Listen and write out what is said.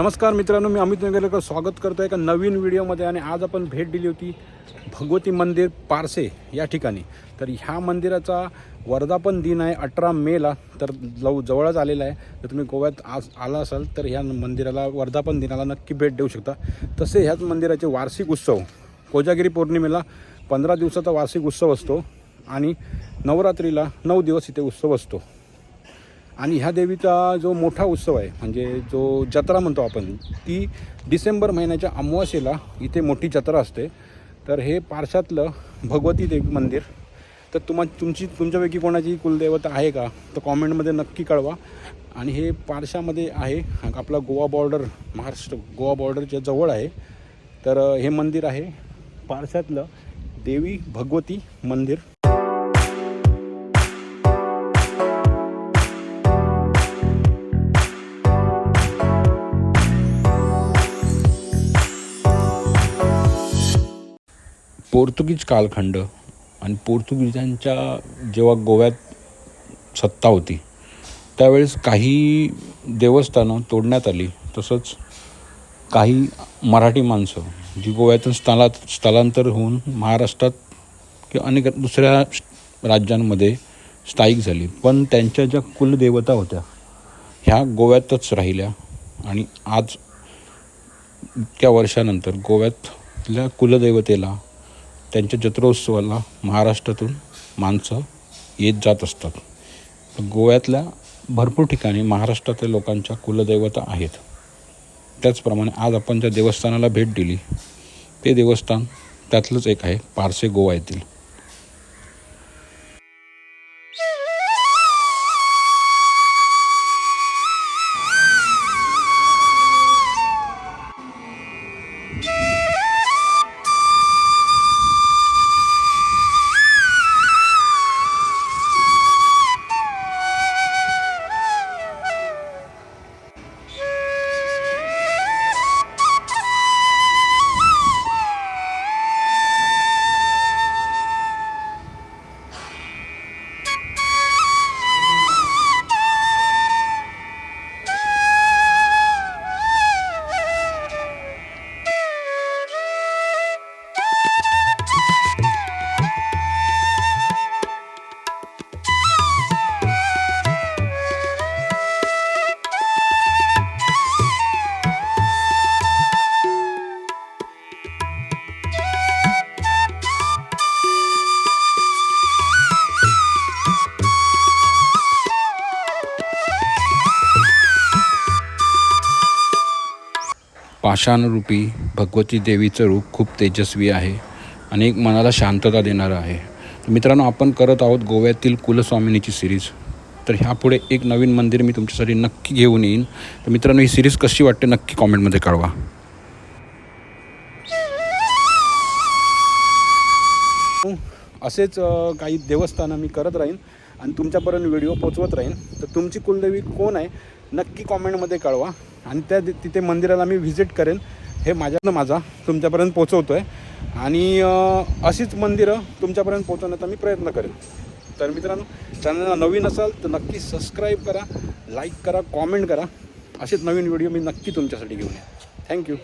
नमस्कार मित्रांनो मी अमित नगरकर स्वागत करतो एका नवीन व्हिडिओमध्ये आणि आज आपण भेट दिली होती भगवती मंदिर पारसे या ठिकाणी. तर ह्या मंदिराचा वर्धापन दिन आहे अठरा मेला तर लव जवळच आलेला आहे. तर तुम्ही गोव्यात आज आला असाल तर ह्या मंदिराला वर्धापन दिनाला नक्की भेट देऊ शकता. तसे ह्याच मंदिराचे वार्षिक उत्सव कोजागिरी पौर्णिमेला पंधरा दिवसाचा वार्षिक उत्सव असतो आणि नवरात्रीला नऊ दिवस इथे उत्सव असतो. आणि ह्या देवीचा जो मोठा उत्सव आहे म्हणजे जो जत्रा म्हणतो आपण ती डिसेंबर महिन्याच्या अमावास्येला इथे मोठी जत्रा असते. तर हे पारशातलं भगवती देवी मंदिर. तर तुम्हा तुमची तुमच्यापैकी कोणाची कुलदेवता आहे का? तर कॉमेंटमध्ये नक्की कळवा. आणि हे पारशामध्ये आहे आपला गोवा बॉर्डर महाराष्ट्र गोवा बॉर्डरच्या जवळ आहे. तर हे मंदिर आहे पारशातलं देवी भगवती मंदिर. पोर्तुगीज कालखंड आणि पोर्तुगीजांच्या जेव्हा गोव्यात सत्ता होती त्यावेळेस काही देवस्थानं तोडण्यात आली. तसंच काही मराठी माणसं जी गोव्यातून स्थला स्थलांतर होऊन महाराष्ट्रात किंवा अनेक दुसऱ्या राज्यांमध्ये स्थायिक झाली. पण त्यांच्या ज्या कुलदेवता होत्या ह्या गोव्यातच राहिल्या आणि आज इतक्या वर्षानंतर गोव्यातल्या कुलदेवतेला त्यांच्या जत्रोत्सवाला महाराष्ट्रातून माणसं येत जात असतात. गोव्यातल्या भरपूर ठिकाणी महाराष्ट्रातल्या लोकांच्या कुलदैवता आहेत. त्याचप्रमाणे आज आपण ज्या देवस्थानाला भेट दिली ते देवस्थान त्यातलंच एक आहे पारसे गोवा येथील. पाषाणरूपी भगवती देवीचं रूप खूप तेजस्वी आहे आणि एक मनाला शांतता देणारं आहे. मित्रांनो आपण करत आहोत गोव्यातील कुलस्वामिनीची सिरीज. तर ह्यापुढे एक नवीन मंदिर मी तुमच्यासाठी नक्की घेऊन येईन. तर मित्रांनो ही सिरीज कशी वाटते नक्की कॉमेंटमध्ये कळवा. असेच काही देवस्थानं मी करत राहीन आणि तुमच्यापर्यंत व्हिडिओ पोचवत राहीन. तर तुमची कुलदेवी कोण आहे? नक्की कॉमेंटमध्ये कळवा. आणि त्या तिथे मंदिराला मी व्हिजिट करेन हे माझ्यानं माझा तुमच्यापर्यंत पोचवतो आहे आणि अशीच मंदिरं तुमच्यापर्यंत पोचवण्याचा मी प्रयत्न करेन तर मित्रांनो चॅनलला नवीन असाल तर नक्की सबस्क्राईब करा लाईक करा कॉमेंट करा. असेच नवीन व्हिडिओ मी नक्की तुमच्यासाठी घेऊन येईन थँक्यू